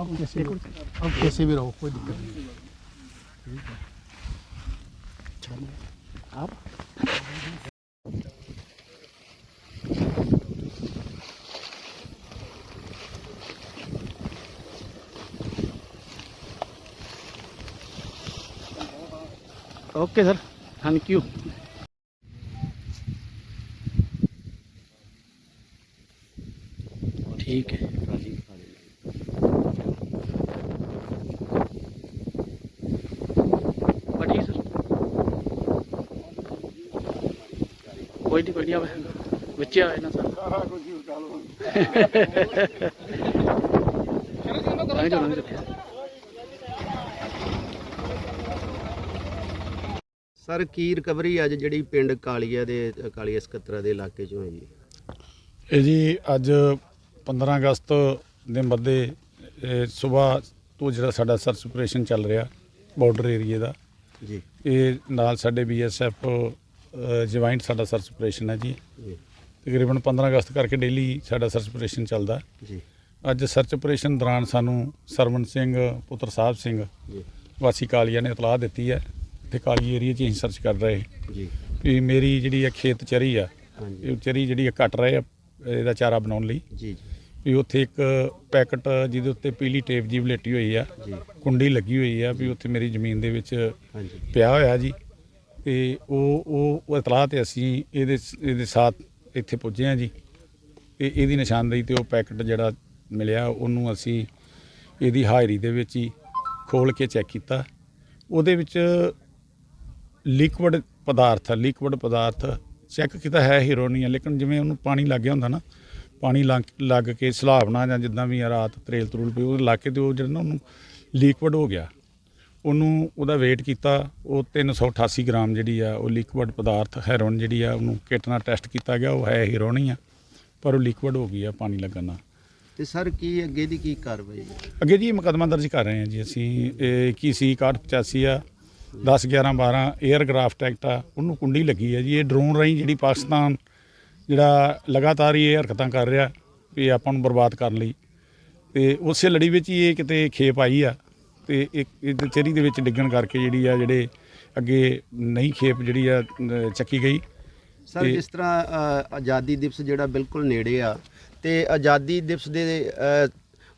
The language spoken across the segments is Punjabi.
आप कैसे भी आप कैसे भी रहो कोई दिक्कत नहीं आप ओके सर थैंक यू ठीक है ਕੋਈ ਨਹੀਂ ਕੋਈ ਨਹੀਂ ਆਵੇ। ਵਿੱਚੇ ਆਵੇ ਨਾ ਸਰ। ਸਾਰਾ ਕੁਝ ਹੀ ਜਾਣਾ ਸਰ ਕੀ ਰਿਕਵਰੀ ਅੱਜ ਜਿਹੜੀ ਪਿੰਡ ਕਾਲੀਆ ਦੇ ਕਾਲੀਆ ਸਕੱਤਰਾ ਦੇ ਇਲਾਕੇ ਚੋਂ ਹੈ ਇਹ ਜੀ ਅੱਜ 15 ਅਗਸਤ ਦੇ ਮੱਦੇ ਸਵੇਰ ਤੋਂ ਜਿਹੜਾ ਸਾਡਾ ਸਰਚ ਆਪਰੇਸ਼ਨ ਚੱਲ ਰਿਹਾ ਬਾਰਡਰ ਏਰੀਏ ਦਾ। ਜੀ। ਇਹ ਨਾਲ ਸਾਡੇ ਬੀਐਸਐਫ ਜੁਆਇੰਟ ਸਾਡਾ ਸਰਚ ਆਪਰੇਸ਼ਨ ਹੈ ਜੀ। ਤਕਰੀਬਨ 15 ਅਗਸਤ ਕਰਕੇ ਡੇਲੀ ਸਾਡਾ ਸਰਚ ਆਪਰੇਸ਼ਨ ਚੱਲਦਾ। ਜੀ। ਅੱਜ ਸਰਚ ਆਪਰੇਸ਼ਨ ਦੌਰਾਨ ਸਾਨੂੰ ਸਰਵਨ ਸਿੰਘ ਪੁੱਤਰ ਸਾਹਿਬ ਸਿੰਘ ਜੀ। ਵਾਸੀ ਕਾਲੀਆ ਨੇ ਇਤਲਾਹ ਦਿੱਤੀ ਹੈ। ਤੇ ਕਾਲੀ ਏਰੀਏ 'ਚ ਅਸੀਂ ਸਰਚ ਕਰ ਰਹੇ। ਜੀ। ਵੀ ਮੇਰੀ ਜਿਹੜੀ ਆ ਖੇਤ ਚਰੀ ਆ ਇਹ ਚਰੀ ਜਿਹੜੀ ਆ ਕੱਟ ਰਹੇ ਆ ਇਹਦਾ ਚਾਰਾ ਬਣਾਉਣ ਲਈ। ਜੀ ਜੀ। ਵੀ ਉੱਥੇ ਇੱਕ ਪੈਕਟ ਜਿਹਦੇ ਉੱਤੇ ਪੀਲੀ ਟੇਪ ਜੀ ਵਲੇਟੀ ਹੋਈ ਆ। ਜੀ। ਕੁੰਡੀ ਲੱਗੀ ਹੋਈ ਆ ਵੀ ਉੱਥੇ ਮੇਰੀ ਜ਼ਮੀਨ ਦੇ ਵਿੱਚ ਪਿਆ ਹੋਇਆ ਜੀ। ਤੇ ਉਹ ਉਹ ਉਹ ਇਤਲਾਹ ਤੇ ਅਸੀਂ ਇਹਦੇ ਇਹਦੇ ਸਾਥ ਇੱਥੇ ਪੁੱਜੇ ਆ ਜੀ। ਤੇ ਇਹਦੀ ਨਿਸ਼ਾਨਦੇਹੀ ਤੇ ਉਹ ਪੈਕਟ ਜਿਹੜਾ ਮਿਲਿਆ, ਉਹਨੂੰ ਅਸੀਂ ਇਹਦੀ ਹਾਜ਼ਰੀ ਦੇ ਵਿੱਚ ਹੀ ਖੋਲ ਕੇ ਚੈੱਕ ਕੀਤਾ। ਉਹਦੇ ਵਿੱਚ ਲਿਕਵਿਡ ਪਦਾਰਥ ਲਿਕਵਿਡ ਪਦਾਰਥ ਚੈੱਕ ਕੀਤਾ ਹੈ ਹੀਰੋਨੀ ਆ ਲੇਕਿਨ ਜਿਵੇਂ ਉਹਨੂੰ ਪਾਣੀ ਲੱਗ ਗਿਆ ਹੁੰਦਾ ਨਾ, ਪਾਣੀ ਲੱਗ ਲੱਗ ਕੇ ਸਲਾਬਣਾ ਜਾਂ ਜਿੱਦਾਂ ਵੀ ਆ ਰਾਤ ਤਰੇਲ ਤਰੂਲ ਪਈ ਉਹ ਲੱਗ ਕੇ ਤੇ ਉਹ ਜਿਹੜਾ ਨਾ ਉਹਨੂੰ ਲਿਕਵਿਡ ਹੋ ਗਿਆ। ਉਹਨੂੰ ਉਹਦਾ weight ਕੀਤਾ ਉਹ 388 ਗ੍ਰਾਮ ਜਿਹੜੀ ਆ ਉਹ ਲਿਕਵਿਡ ਪਦਾਰਥ ਹੈਰੋਨ ਜਿਹੜੀ ਆ ਉਹਨੂੰ ਕਿਟ ਨਾਲ ਟੈਸਟ ਕੀਤਾ ਗਿਆ ਉਹ ਹੈ ਹੀਰੋਨ ਹੀ ਆ ਪਰ ਉਹ ਲਿਕਵਿਡ ਹੋ ਗਈ ਆ ਪਾਣੀ ਲੱਗਣ ਨਾਲ। ਤੇ ਸਰ ਕੀ ਅੱਗੇ ਦੀ ਕੀ ਕਾਰਵਾਈ? ਅੱਗੇ ਜੀ ਮੁਕੱਦਮਾ ਦਰਜ ਕਰ ਰਹੇ ਹਾਂ ਜੀ ਅਸੀਂ। ਇਹ 21 ਸੀ 6185 ਆ 10 11 12 에ਅਰਕ੍ਰਾਫਟ ਐਕਟ ਆ ਉਹਨੂੰ ਕੁੰਡੀ ਲੱਗੀ ਹੈ ਜੀ। ਇਹ ਡਰੋਨ ਰਾਹੀਂ ਜਿਹੜੀ ਪਾਕਿਸਤਾਨ ਜਿਹੜਾ ਲਗਾਤਾਰ ਹੀ ਇਹ ਹਰਕਤਾਂ ਕਰ ਰਿਹਾ ਵੀ ਆਪਾਂ ਨੂੰ ਬਰਬਾਦ ਕਰਨ ਲਈ। ਤੇ ਉਸੇ ਲੜੀ ਵਿੱਚ ਹੀ ਇਹ ਕਿਤੇ ਖੇਪ ਆਈ ਆ। ਤੇ ਇੱਕ ਚਰੀ ਦੇ ਵਿੱਚ ਡਿੱਗਣ ਕਰਕੇ ਜਿਹੜੀ ਆ ਜਿਹੜੇ ਅੱਗੇ ਨਹੀਂ ਖੇਪ ਜਿਹੜੀ ਆ ਅ, ਚੱਕੀ ਗਈ। ਸਰ ਤੇ- ਜਿਸ ਤਰ੍ਹਾਂ ਅ, ਆਜ਼ਾਦੀ ਦਿਵਸ ਜਿਹੜਾ ਬਿਲਕੁਲ ਨੇੜੇ ਆ ਤੇ ਆਜ਼ਾਦੀ ਦਿਵਸ ਦੇ ਅ,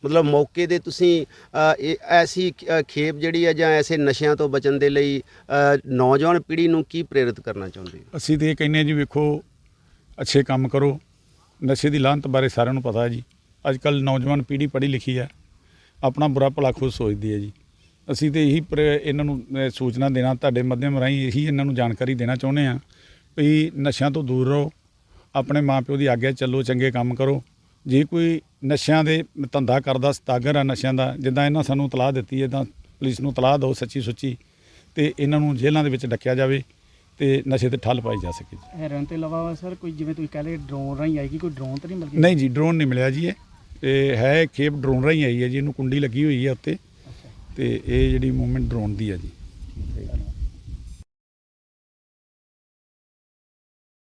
ਮਤਲਬ ਮੌਕੇ ਦੇ ਤੁਸੀਂ ਅ, ਇਹ ਐਸੀ ਅ, ਖੇਪ ਜਿਹੜੀ ਆ ਜਾਂ ਐਸੇ ਨਸ਼ਿਆਂ ਤੋਂ ਬਚਣ ਦੇ ਲਈ ਅ, ਨੌਜਵਾਨ ਪੀੜ੍ਹੀ ਨੂੰ ਕੀ ਪ੍ਰੇਰਿਤ ਕਰਨਾ ਚਾਹੁੰਦੇ ਹੋ? ਅਸੀਂ ਤੇ ਇਹ ਕਹਿੰਦੇ ਹਾਂ ਜੀ ਵੇਖੋ ਅੱਛੇ ਕੰਮ ਕਰੋ। ਨਸ਼ੇ ਦੀ ਲਾਹਨਤ ਬਾਰੇ ਸਾਰਿਆਂ ਨੂੰ ਪਤਾ ਹੈ ਜੀ। ਅੱਜ ਕੱਲ ਨੌਜਵਾਨ ਪੀੜ੍ਹੀ ਪੜ੍ਹੀ ਲਿਖੀ ਹੈ। ਆਪਣਾ ਬੁਰਾ ਭਲਾ ਖੁਦ ਸੋਚਦੀ ਹੈ ਜੀ। ਅਸੀਂ ਤੇ ਇਹੀ ਇਹਨਾਂ ਨੂੰ ਸੂਚਨਾ ਦੇਣਾ ਤੁਹਾਡੇ ਮਾਧਿਅਮ ਰਾਹੀਂ ਇਹੀ ਇਹਨਾਂ ਨੂੰ ਜਾਣਕਾਰੀ ਦੇਣਾ ਚਾਹੁੰਦੇ ਆ ਵੀ ਨਸ਼ਿਆਂ ਤੋਂ ਦੂਰ ਰਹੋ ਆਪਣੇ ਮਾਪਿਓ ਦੀ ਆਗਿਆ ਚੱਲੋ ਚੰਗੇ ਕੰਮ ਕਰੋ। ਜੇ ਕੋਈ ਨਸ਼ਿਆਂ ਦੇ ਧੰਦਾ ਕਰਦਾ ਸਤਾਗਰ ਆ ਨਸ਼ਿਆਂ ਦਾ ਜਿੱਦਾਂ ਇਹਨਾਂ ਸਾਨੂੰ ਤਲਾਹ ਦਿੱਤੀ ਹੈ ਤਾਂ ਪੁਲਿਸ ਨੂੰ ਤਲਾਹ ਦਿਓ ਸੱਚੀ ਸੁੱਚੀ ਤੇ ਇਹਨਾਂ ਨੂੰ ਜੇਲ੍ਹਾਂ ਦੇ ਵਿੱਚ ਡੱਕਿਆ ਜਾਵੇ ਤੇ ਨਸ਼ੇ ਤੇ ਠੱਲ ਪਾਈ ਜਾ ਸਕੇ ਜੀ। ਹੈਰਨ ਤੋਂ ਇਲਾਵਾ ਸਰ ਕੋਈ ਜਿਵੇਂ ਤੁਸੀਂ ਕਹਿ ਲਏ ਡਰੋਨ ਰਾਹੀਂ ਆਏਗੀ ਕੋਈ ਡਰੋਨ ਤਾਂ ਨਹੀਂ ਮਿਲ ਗਈ ਨਹੀਂ ਜੀ ਡਰੋਨ ਨਹੀਂ ਮਿਲਿਆ ਜੀ ਇਹ। ਇਹ ਹੈ ਖੇਪ ਡਰੋਨ ਰਾਹੀਂ ਆਈ ਹੈ ਜੀ ਇਹਨੂੰ ਕੁੰਡੀ ਲੱਗੀ ਹੋਈ ਹੈ ਉੱਤੇ। ਤੇ ਇਹ ਜਿਹੜੀ ਮੂਵਮੈਂਟ ਡਰੋਨ ਦੀ ਹੈ ਜੀ